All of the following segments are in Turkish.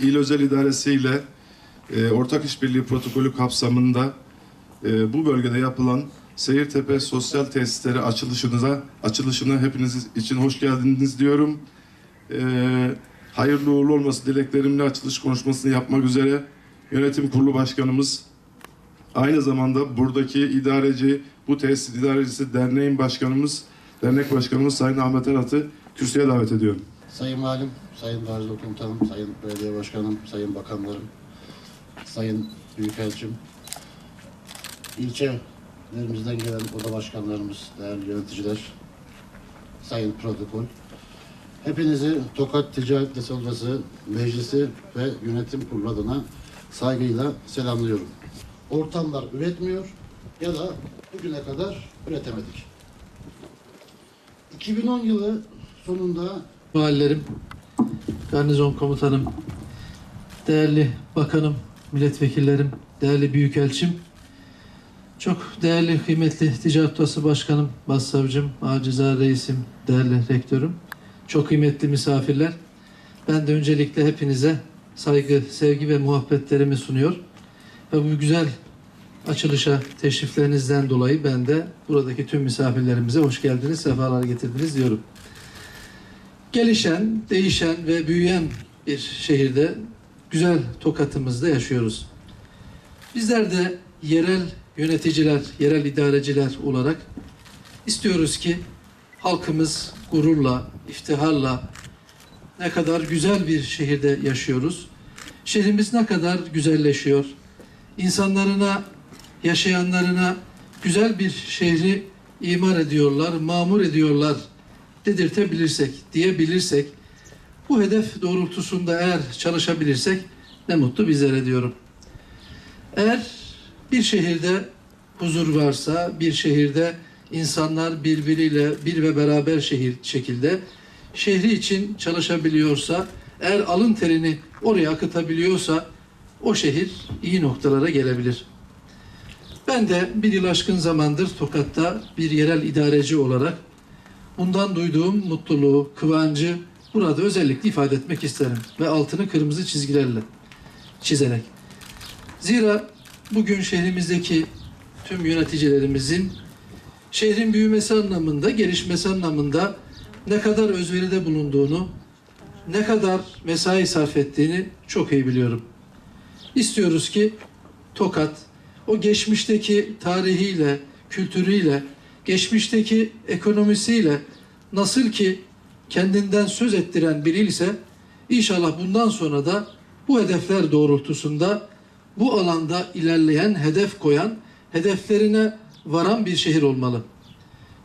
İl Özel İdaresi ile e, ortak işbirliği protokolü kapsamında e, bu bölgede yapılan Seyirtepe Sosyal Tesisleri açılışınıza açılışına hepiniz için hoş geldiniz diyorum. E, hayırlı uğurlu olması dileklerimle açılış konuşmasını yapmak üzere yönetim kurulu başkanımız aynı zamanda buradaki idareci, bu tesis idarecisi derneğin başkanımız, dernek başkanımız Sayın Ahmet Erat'ı kürsüye davet ediyorum. Sayın Valim, Sayın Gazi Komutanım, Sayın Belediye Başkanım, Sayın Bakanlarım, Sayın Büyükelçim, ilçelerimizden gelen oda başkanlarımız, değerli yöneticiler, Sayın Protokol, hepinizi Tokat Ticaret Odası Meclisi ve Yönetim Kurulu adına saygıyla selamlıyorum. Ortamlar üretmiyor ya da bugüne kadar üretemedik. 2010 yılı sonunda Valilerim, garnizon komutanım, değerli bakanım, milletvekillerim, değerli büyükelçim, çok değerli, kıymetli Ticaret Odası Başkanım, Başsavcım, Acizar Reisim, değerli rektörüm, çok kıymetli misafirler. Ben de öncelikle hepinize saygı, sevgi ve muhabbetlerimi sunuyor. Ve bu güzel açılışa teşriflerinizden dolayı ben de buradaki tüm misafirlerimize hoş geldiniz, sefalar getirdiniz diyorum gelişen, değişen ve büyüyen bir şehirde güzel Tokat'ımızda yaşıyoruz. Bizler de yerel yöneticiler, yerel idareciler olarak istiyoruz ki halkımız gururla, iftiharla ne kadar güzel bir şehirde yaşıyoruz. Şehrimiz ne kadar güzelleşiyor. İnsanlarına, yaşayanlarına güzel bir şehri imar ediyorlar, mamur ediyorlar dedirtebilirsek, diyebilirsek, bu hedef doğrultusunda eğer çalışabilirsek ne mutlu bizlere diyorum. Eğer bir şehirde huzur varsa, bir şehirde insanlar birbiriyle bir ve beraber şehir şekilde şehri için çalışabiliyorsa, eğer alın terini oraya akıtabiliyorsa o şehir iyi noktalara gelebilir. Ben de bir yıl aşkın zamandır Tokat'ta bir yerel idareci olarak Bundan duyduğum mutluluğu, kıvancı burada özellikle ifade etmek isterim ve altını kırmızı çizgilerle çizerek. Zira bugün şehrimizdeki tüm yöneticilerimizin şehrin büyümesi anlamında, gelişmesi anlamında ne kadar özveride bulunduğunu, ne kadar mesai sarf ettiğini çok iyi biliyorum. İstiyoruz ki Tokat o geçmişteki tarihiyle, kültürüyle, geçmişteki ekonomisiyle nasıl ki kendinden söz ettiren bir il ise inşallah bundan sonra da bu hedefler doğrultusunda bu alanda ilerleyen, hedef koyan, hedeflerine varan bir şehir olmalı.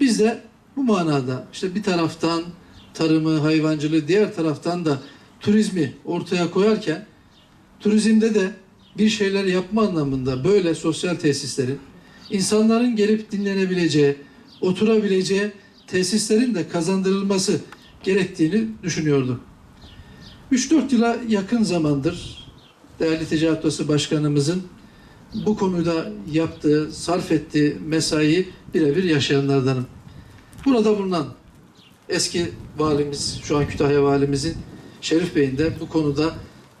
Biz de bu manada işte bir taraftan tarımı, hayvancılığı, diğer taraftan da turizmi ortaya koyarken turizmde de bir şeyler yapma anlamında böyle sosyal tesislerin insanların gelip dinlenebileceği, oturabileceği tesislerin de kazandırılması gerektiğini düşünüyorduk. 3-4 yıla yakın zamandır değerli Ticaret Odası Başkanımızın bu konuda yaptığı, sarf ettiği mesaiyi birebir yaşayanlardanım. Burada bulunan eski valimiz, şu an Kütahya valimizin Şerif Bey'in de bu konuda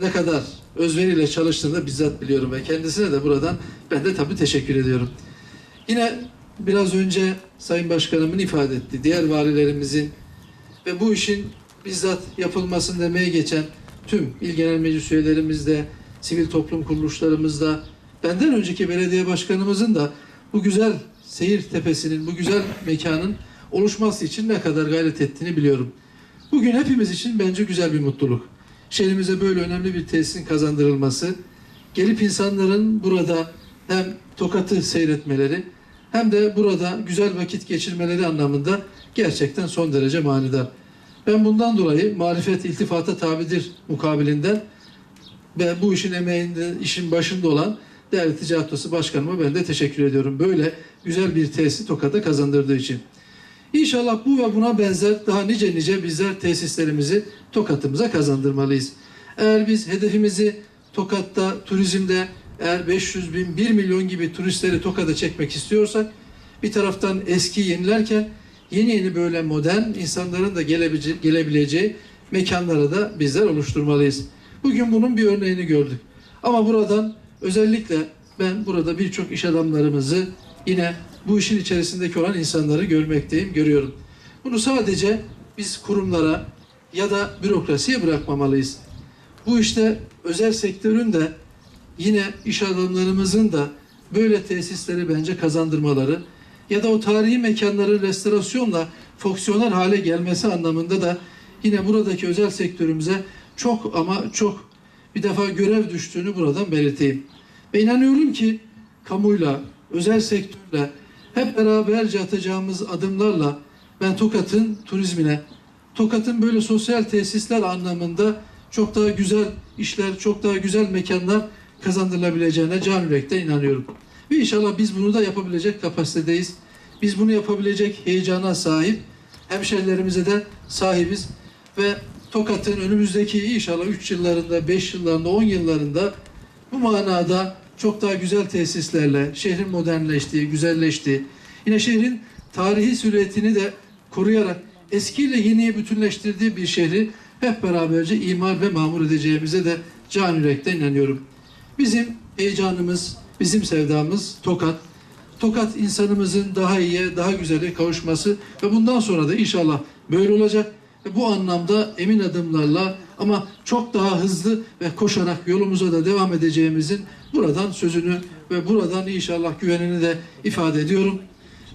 ne kadar özveriyle çalıştığını bizzat biliyorum ve kendisine de buradan ben de tabii teşekkür ediyorum. Yine biraz önce Sayın Başkanımın ifade ettiği diğer valilerimizin ve bu işin bizzat yapılmasını demeye geçen tüm il genel meclis üyelerimizde, sivil toplum kuruluşlarımızda, benden önceki belediye başkanımızın da bu güzel seyir tepesinin, bu güzel mekanın oluşması için ne kadar gayret ettiğini biliyorum. Bugün hepimiz için bence güzel bir mutluluk. Şehrimize böyle önemli bir tesisin kazandırılması, gelip insanların burada hem Tokat'ı seyretmeleri hem de burada güzel vakit geçirmeleri anlamında gerçekten son derece manidar. Ben bundan dolayı marifet iltifata tabidir mukabilinden ve bu işin emeğinde, işin başında olan değerli Ticaret Odası Başkanıma ben de teşekkür ediyorum. Böyle güzel bir tesisi Tokat'a kazandırdığı için. İnşallah bu ve buna benzer daha nice nice bizler tesislerimizi Tokat'ımıza kazandırmalıyız. Eğer biz hedefimizi Tokat'ta, turizmde eğer 500 bin, 1 milyon gibi turistleri Tokat'a çekmek istiyorsak bir taraftan eski yenilerken yeni yeni böyle modern insanların da gelebileceği, mekanlara da bizler oluşturmalıyız. Bugün bunun bir örneğini gördük. Ama buradan özellikle ben burada birçok iş adamlarımızı yine bu işin içerisindeki olan insanları görmekteyim, görüyorum. Bunu sadece biz kurumlara ya da bürokrasiye bırakmamalıyız. Bu işte özel sektörün de yine iş adamlarımızın da böyle tesisleri bence kazandırmaları ya da o tarihi mekanların restorasyonla fonksiyonel hale gelmesi anlamında da yine buradaki özel sektörümüze çok ama çok bir defa görev düştüğünü buradan belirteyim. Ve inanıyorum ki kamuyla, özel sektörle hep beraberce atacağımız adımlarla ben Tokat'ın turizmine, Tokat'ın böyle sosyal tesisler anlamında çok daha güzel işler, çok daha güzel mekanlar kazandırılabileceğine can yürekten inanıyorum. Ve inşallah biz bunu da yapabilecek kapasitedeyiz. Biz bunu yapabilecek heyecana sahip, hemşerilerimize de sahibiz. Ve Tokat'ın önümüzdeki inşallah 3 yıllarında, 5 yıllarında, 10 yıllarında bu manada çok daha güzel tesislerle şehrin modernleştiği, güzelleştiği, yine şehrin tarihi silüetini de koruyarak eskiyle yeniyi bütünleştirdiği bir şehri hep beraberce imar ve mamur edeceğimize de can yürekten inanıyorum. Bizim heyecanımız, bizim sevdamız Tokat. Tokat insanımızın daha iyiye, daha güzele kavuşması ve bundan sonra da inşallah böyle olacak. Ve bu anlamda emin adımlarla ama çok daha hızlı ve koşarak yolumuza da devam edeceğimizin buradan sözünü ve buradan inşallah güvenini de ifade ediyorum.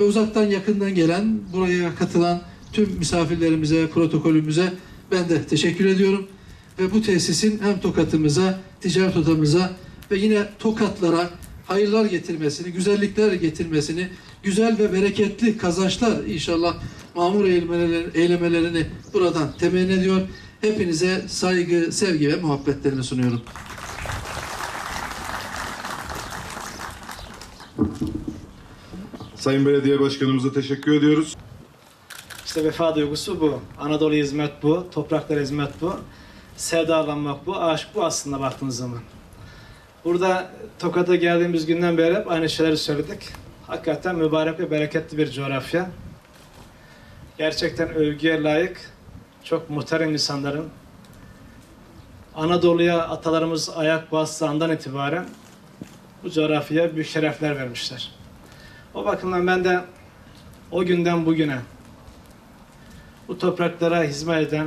Ve uzaktan yakından gelen, buraya katılan tüm misafirlerimize, protokolümüze ben de teşekkür ediyorum. Ve bu tesisin hem Tokat'ımıza, ticaret odamıza ve yine Tokatlara hayırlar getirmesini, güzellikler getirmesini, güzel ve bereketli kazançlar inşallah mamur eylemeleri- eylemelerini buradan temenni ediyor. Hepinize saygı, sevgi ve muhabbetlerimi sunuyorum. Sayın Belediye Başkanımıza teşekkür ediyoruz. İşte vefa duygusu bu. Anadolu hizmet bu, topraklara hizmet bu. Sevdalanmak bu, aşk bu aslında baktığınız zaman. Burada Tokat'a geldiğimiz günden beri hep aynı şeyleri söyledik. Hakikaten mübarek ve bereketli bir coğrafya. Gerçekten övgüye layık, çok muhterem insanların Anadolu'ya atalarımız ayak bastığı andan itibaren bu coğrafyaya büyük şerefler vermişler. O bakımdan ben de o günden bugüne bu topraklara hizmet eden